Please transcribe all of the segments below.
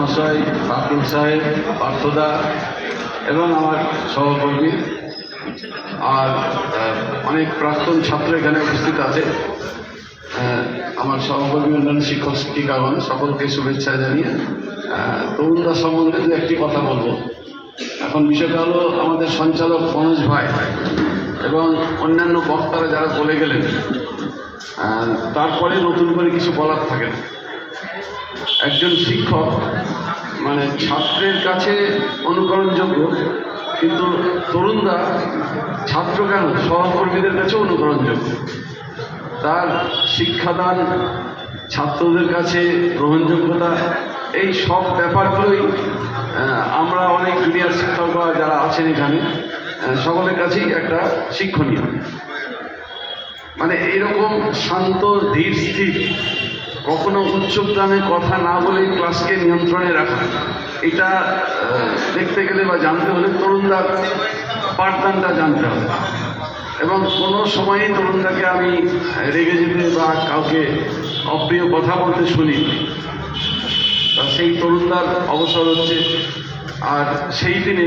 মহাশয় ফাকুল সাহেব, পার্থদা এবং আমার সহকর্মী আর অনেক প্রাক্তন ছাত্র এখানে উপস্থিত আছে। আমার সহকর্মী অন্যান্য শিক্ষক শিক্ষিকাগণ, সকলকে শুভেচ্ছা জানিয়ে তরুণদার সম্বন্ধে দু একটি কথা বলব। এখন বিষয়টা হলো আমাদের সঞ্চালক মনোজ ভাই এবং অন্যান্য বক্তারা যারা বলে গেলেন তারপরে নতুন করে কিছু বলার থাকে না। একজন শিক্ষক মানে ছাত্রের কাছে অনুকরণযোগ্য, কিন্তু তরুণরা ছাত্র কেন? সহকর্মীদের কাছে অনুকরণযোগ্য। তার শিক্ষাদান, ছাত্রদের কাছে গ্রহণযোগ্যতা, এই সব ব্যাপারগুলোই আমরা অনেক জুনিয়র শিক্ষকরা যারা আছেন এখানে সকলের কাছেই একটা শিক্ষণীয়। মানে এরকম শান্ত, ধীর স্থির কখনো উচ্চ উচ্চপ্রাণে কথা না বলে ক্লাসকে নিয়ন্ত্রণে রাখা। এটা দেখতে গেলে বা জানতে হলে তরুণদার পাঠদানটা জানতে হবে। এবং কোনো সময়ই তরুণদাকে আমি রেগে যেতে বা কাউকে অপ্রিয় কথা বলতে শুনি তা সেই তরুণদার অবসর হচ্ছে। আর সেই দিনে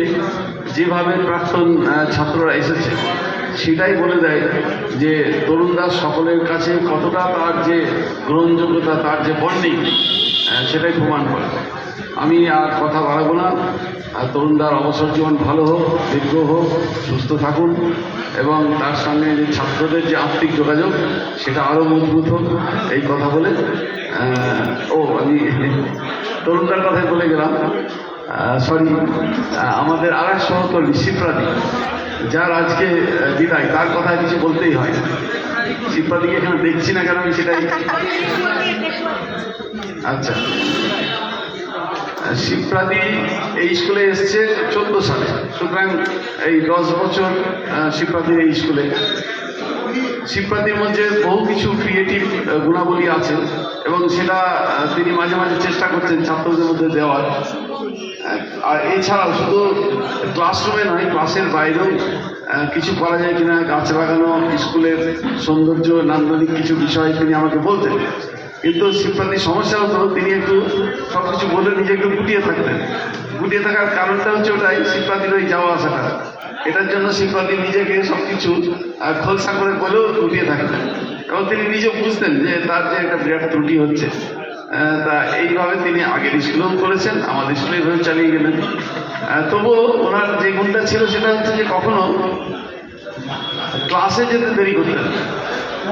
যেভাবে প্রাক্তন ছাত্ররা এসেছে সেটাই বলে দেয় যে তরুণদাস সকলের কাছে কতটা তার যে গ্রহণযোগ্যতা, তার যে বন্ডিং সেটাই প্রমাণ করে। আমি আর কথা বাড়াবো না। আর তরুণদার অবসর জীবন ভালো হোক, দীর্ঘ হোক, সুস্থ থাকুন এবং তার সঙ্গে যে ছাত্রদের যে আর্থিক যোগাযোগ, সেটা আরও মজবুত হোক, এই কথা বলে ও, আমি তরুণদার কথাই বলে গেলাম। সরি আমাদের আর এক সহকর্মী শিপ্রাদি যার আজকে বিদায়। তার কথা কিছু বলতেই হয় শিপ্রাদিকে এখানে দেখছি না কেন আমি সেটাই আচ্ছা। শিবপ্রাদি এই স্কুলে এসছে চোদ্দ সালে। সুতরাং এই দশ বছর শিবপ্রাদির এই স্কুলে। শিবপ্রাদির মধ্যে বহু কিছু ক্রিয়েটিভ গুণাবলী আছে এবং সেটা তিনি মাঝে মাঝে চেষ্টা করছেন ছাত্রদের মধ্যে দেওয়ার। আর এছাড়াও শুধু ক্লাসরুমে নয় ক্লাসের বাইরেও কিছু করা যায় কিনা, গাছ লাগানো, স্কুলের সৌন্দর্য, নান্দনিক কিছু বিষয় তিনি আমাকে বলতেন। কিন্তু শিবপ্রাদির সমস্যা হতো, তিনি একটু সব কিছু বলে নিজে একটু গুটিয়ে থাকতেন। গুটিয়ে থাকার কারণটা হচ্ছে ওটাই শিবপ্রাদির ওই যাওয়া আসাটা। এটার জন্য শিবপ্রাদি নিজেকে সব কিছু খোলসা করে বলেও গুটিয়ে থাকতেন। এবং তিনি নিজে বুঝতেন যে তার যে একটা বিরাট ত্রুটি হচ্ছে। তা এইভাবে তিনি আগের স্কুলেও করেছেন, আমাদের স্কুলে এইভাবে চালিয়ে গেলেন। তবুও ওনার যে গুণটা ছিল সেটা হচ্ছে যে কখনো ক্লাসে যেতে দেরি করতেন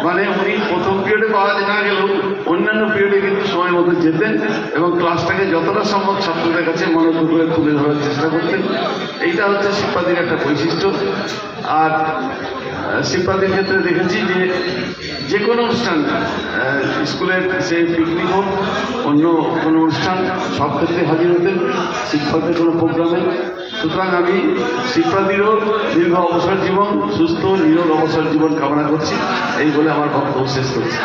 মানে উনি প্রথম পিরিয়ডে পাওয়া না গেলেও অন্যান্য পিরিয়ডে কিন্তু সময় মতো যেতেন এবং ক্লাসটাকে যতটা সম্ভব ছাত্রদের কাছে মনোযোগ করে তুলে ধরার চেষ্টা করতেন। এইটা হচ্ছে শিক্ষাদির একটা বৈশিষ্ট্য। আর শিক্ষাদির ক্ষেত্রে দেখেছি যে যে কোনো অনুষ্ঠান স্কুলের সে পিকনিক হোক, অন্য কোনো অনুষ্ঠান, সব ক্ষেত্রে হাজির হতেন শিক্ষকদের কোনো প্রোগ্রামে। সুতরাং আমি শিক্ষার্থীরও দীর্ঘ অবসর জীবন, সুস্থ, নিরোগ অবসর জীবন কামনা করছি। এই বলে আমার বক্তব্য শেষ করছি।